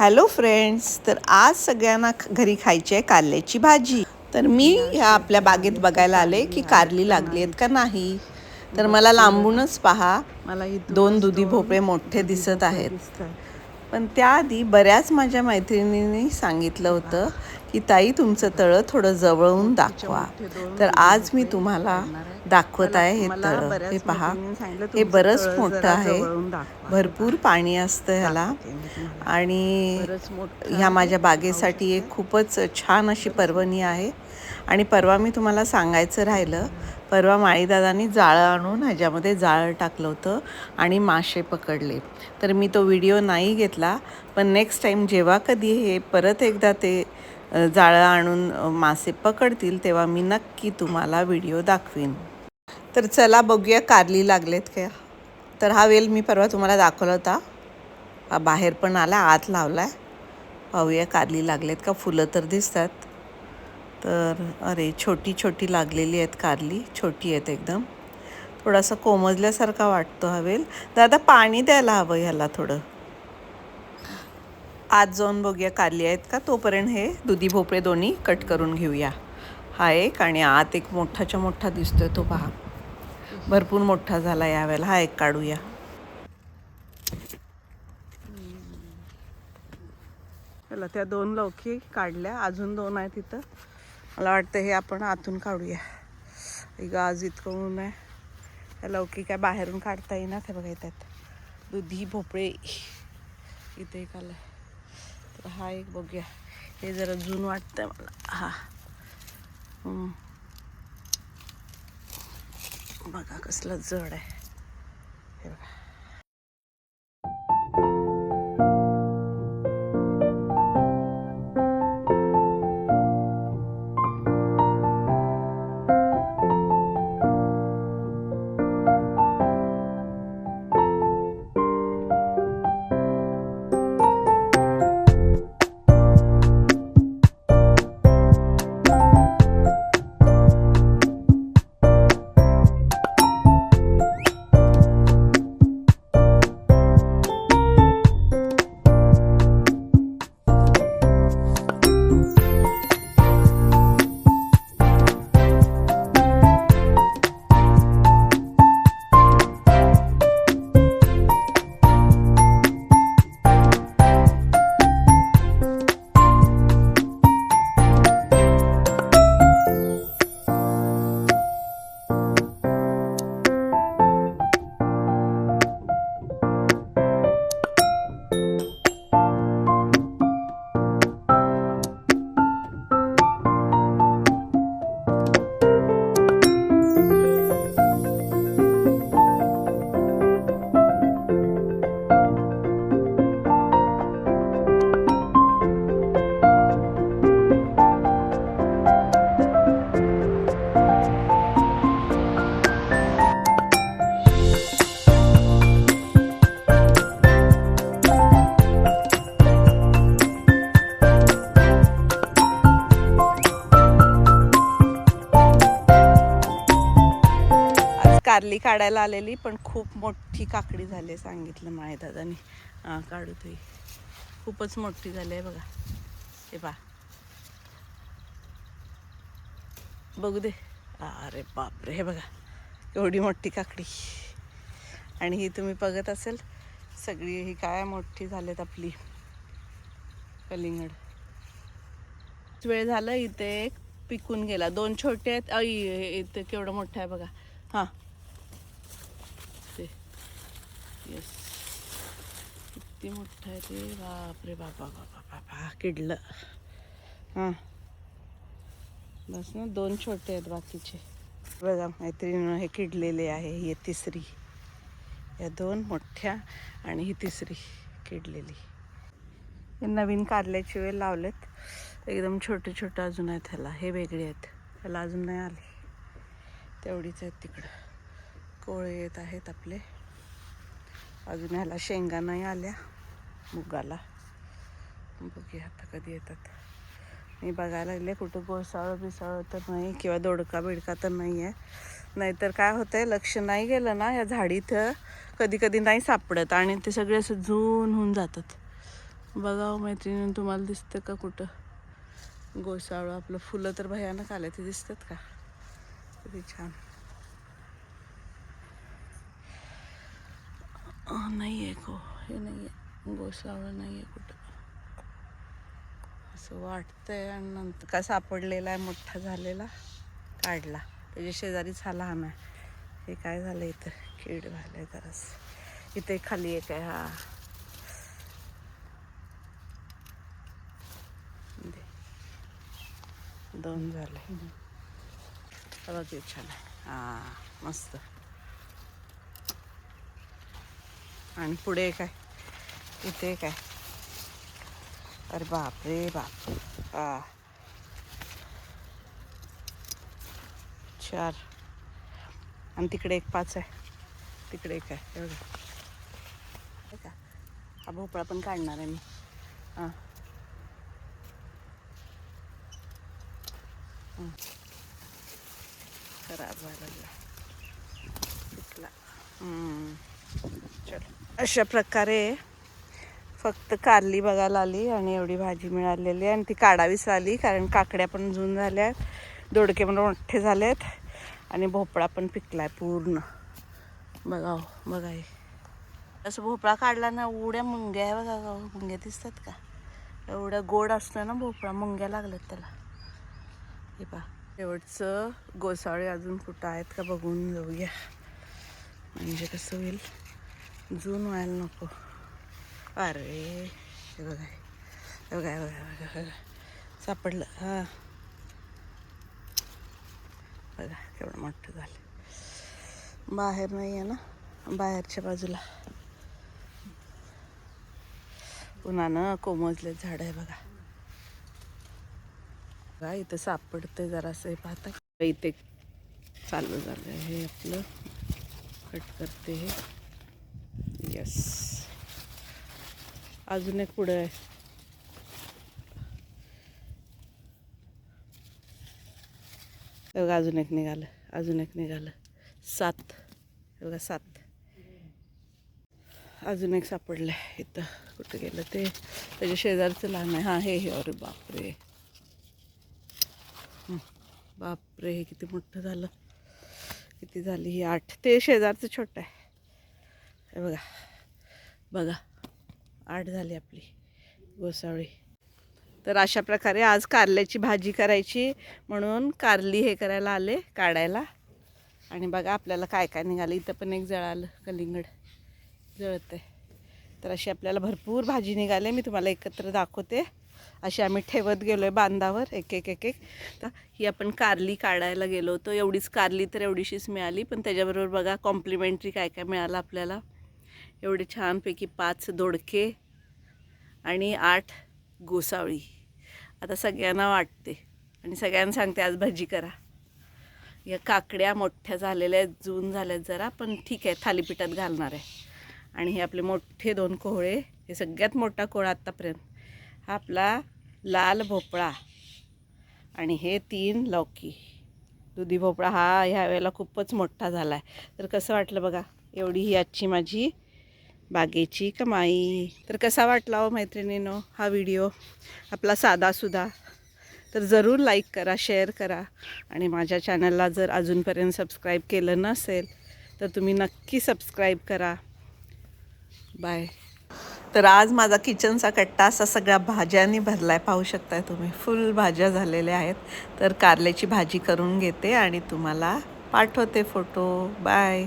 Hello friends तर आज सगळ्यांना घरी खायची आहे कारल्याची भाजी. तर मी ह्या आपल्या बागेत बघायला आले की कारली लागली आहेत का नाही? तर मला लांबूनच पहा. मला दोन दुधी भोपळे मोठे दिसत आहेत. पण त्याआधी बऱ्याच माझ्या मैत्रिणींनी सांगितलं होतं की ताई तुमचं तळं थोडं जवळून दाखवा. तर आज मी तुम्हाला दाखवत आहे हे तळं. हे पहा हे बरंच मोठं आहे. भरपूर पाणी असतं ह्याला. आणि ह्या माझ्या बागेसाठी एक खूपच छान अशी पर्वणी आहे. आणि परवा मी तुम्हाला सांगायचं राहिलं परवा माळीदादांनी जाळं आणून ह्याच्यामध्ये जाळं टाकलं होतं आणि मासे पकडले. तर मी तो व्हिडिओ नाही घेतला पण नेक्स्ट टाईम जेव्हा कधी हे परत एकदा ते जाळं आणून मासे पकडतील तेव्हा मी नक्की तुम्हाला व्हिडिओ दाखवीन. तर चला बघूया कारली लागलेत का? तर हा वेल मी परवा तुम्हाला दाखवला होता. हा बाहेर पण आला आत लावला आहे पाहूया कारली लागलेत का? फुलं तर दिसतात. तर अरे छोटी छोटी लागलेली आहेत कारली. छोटी आहेत एकदम. थोडासा कोमजल्यासारखा वाटतो हा वेल. दादा पाणी द्यायला हवं ह्याला थोडं. आत जाऊन बघूया कारली आहेत का? तोपर्यंत हे दुधी भोपळे दोन्ही कट करून घेऊया. हा एक आणि आत एक मोठाच्या मोठा दिसतोय तो पहा. भरपूर मोठा झाला यावेळेला हा एक काढूया. चला त्या दोन लौकी काढल्या. अजून दोन आहेत तिथं मला वाटतं हे आपण आतून काढूया. एक आज इतकं ऊन आहे. त्या लौकी काय बाहेरून काढता येईना ते बघा येतात दुधी भोपळे. इथे एक आलं आहे हा एक बघूया. हे जरा जून वाटतंय मला. हा. बघा कसला जड आहे. कारली काढायला आलेली पण खूप मोठी काकडी झाली सांगितलं माळे दादानी हां काढू तुही खूपच मोठी झाली आहे बघा. हे पा बघू दे. अरे बापरे हे बघा. एवढी मोठी काकडी. आणि ही तुम्ही बघत असेल सगळी ही काय मोठी झालेत आपली. कलिंगड. वेळ झालं इथे एक पिकून गेला. दोन छोटे आहेत. इथे केवढं मोठं आहे बघा. हां ते येस किती मोठं आहे ते? बापरे बाबा बाबा बाबा किडलं. हां. बस ना दोन छोटे आहेत बाकीचे. बघा मैत्रिणीनं हे किडलेले आहे ही तिसरी. या दोन मोठ्या आणि ही तिसरी किडलेली. हे नवीन कारल्याचे वेळ लावलेत. एकदम छोटे छोटे अजून आहेत ह्याला. हे वेगळे आहेत. ह्याला अजून नाही आले. तेवढीच आहेत तिकडं. कोळे येत आहेत आपले. अजून ह्याला शेंगा नाही आल्या. मुगाला. बघूया आता कधी येतात. मी बघायला लागले कुठं गोसाळं बिसाळं तर नाही किंवा दोडका बिडका तर नाही आहे नाहीतर काय होतंय लक्ष नाही गेलं ना या झाडीत कधी कधी नाही सापडत आणि ते सगळे असं झून होऊन जातात. बघाव हो मैत्रिणी तुम्हाला दिसतं का कुठं? गोसाळं आपलं फुलं तर भयानक आले ते दिसतात का? किती छान. नाही आहे गो. हे नाही आहे गोसावळं नाही आहे कुठं. असं वाटतंय आणि नंतर का सापडलेला आहे मोठा झालेला. काढला. त्याच्या शेजारीच हा लहान आहे. हे काय झालं इथं? कीड झालंय जरास. इथे खाली एक आहे हा. दे. दोन झाले. बघ छान आहे हां मस्त. आणि पुढे काय इथे काय अरे बाप रे बाप. आ. चार. आणि तिकडे एक पाच आहे. तिकडे एक आहे. एवढं. का हा भोपळा पण काढणार आहे मी. हां. खराब व्हायला लागला. अशा प्रकारे फक्त कारली बघायला आली आणि एवढी भाजी मिळालेली आहे. आणि ती काढावीच आली कारण काकड्या पण जून झाल्या आहेत दोडके पण मोठे आहेत आणि भोपळा पण पिकलाय पूर्ण. बघा हो, बघा असं भोपळा काढला ना एवढ्या मुंग्या आहे बघा गाव, मुंग्या दिसतात का? एवढ्या गोड असतं ना भोपळा मुंग्या लागल्यात त्याला. हे पा शेवटचं गोसाळे अजून कुठं आहेत का बघून जाऊया. म्हणजे कसं होईल? जून व्हायला नको अरे हे बघा हे बघा बघा बघा, बघा सापडलं हां बघा केवढं मोठं झालं बाहेर नाही आहे ना बाहेरच्या बाजूला उन्हानं कोमजले झाड आहे बघा बघा इथं सापडतंय जरासं हे पाहता इथे चालू झालं हे आपलं कट करते हे यस अजून एक पुढं आहे. बघा अजून एक निघालं अजून एक निघालं. सात. बघा सात. अजून एक सापडलं आहे इथं. कुठं गेलं ते? त्याच्या शेजारचं लहान आहे. हां हे हे. अरे बापरे. बापरे हे किती मोठं झालं. किती झाली ही आठ. ते शेजारचं छोटं आहे. हे बघा. बघा आठ झाली आपली गोसावळी तर अशा प्रकारे आज कारल्याची भाजी करायची म्हणून कारली हे करायला आले काढायला. आणि बघा आपल्याला काय काय निघालं. इथं पण एक जळालं कलिंगड जळत आहे तर अशी आपल्याला भरपूर भाजी निघाली. मी तुम्हाला एकत्र दाखवते. अशी आम्ही ठेवत गेलो आहे बांधावर एक एक एक एक. तर ही आपण कारली काढायला गेलो होतो. एवढीच कारली तर एवढीशीच मिळाली. पण त्याच्याबरोबर बघा कॉम्प्लिमेंटरी काय काय मिळालं आपल्याला. एवढे छानपैकी पाच दोडके आणि आठ गोसावळी आता सगळ्यांना वाटते आणि सगळ्यांना सांगते आज भाजी करा. या काकड्या मोठ्या झालेल्या आहेत जून झाल्यात जरा पण ठीक आहे थालीपीठात घालणार आहे. आणि हे आपले मोठे दोन कोहळे हे सगळ्यात मोठा कोहळा आत्तापर्यंत हा आपला लाल भोपळा आणि हे तीन लौकी. दुधी भोपळा हा ह्या वेळेला खूपच मोठा झाला आहे तर कसं वाटलं बघा एवढी ही आजची माझी बागेची कमाई. तर कसा वाटला हो मैत्रिणीनो हा व्हिडिओ आपला साधासुद्धा तर जरूर लाईक करा शेअर करा. आणि माझ्या चॅनलला जर अजूनपर्यंत सबस्क्राईब केलं नसेल तर तुम्ही नक्की सबस्क्राईब करा. बाय तर आज माझा किचनचा कट्टा असा सगळ्या भाज्यांनी भरला आहे पाहू शकताय तुम्ही फुल भाज्या झालेल्या आहेत. तर कारल्याची भाजी करून घेते आणि तुम्हाला पाठवते फोटो बाय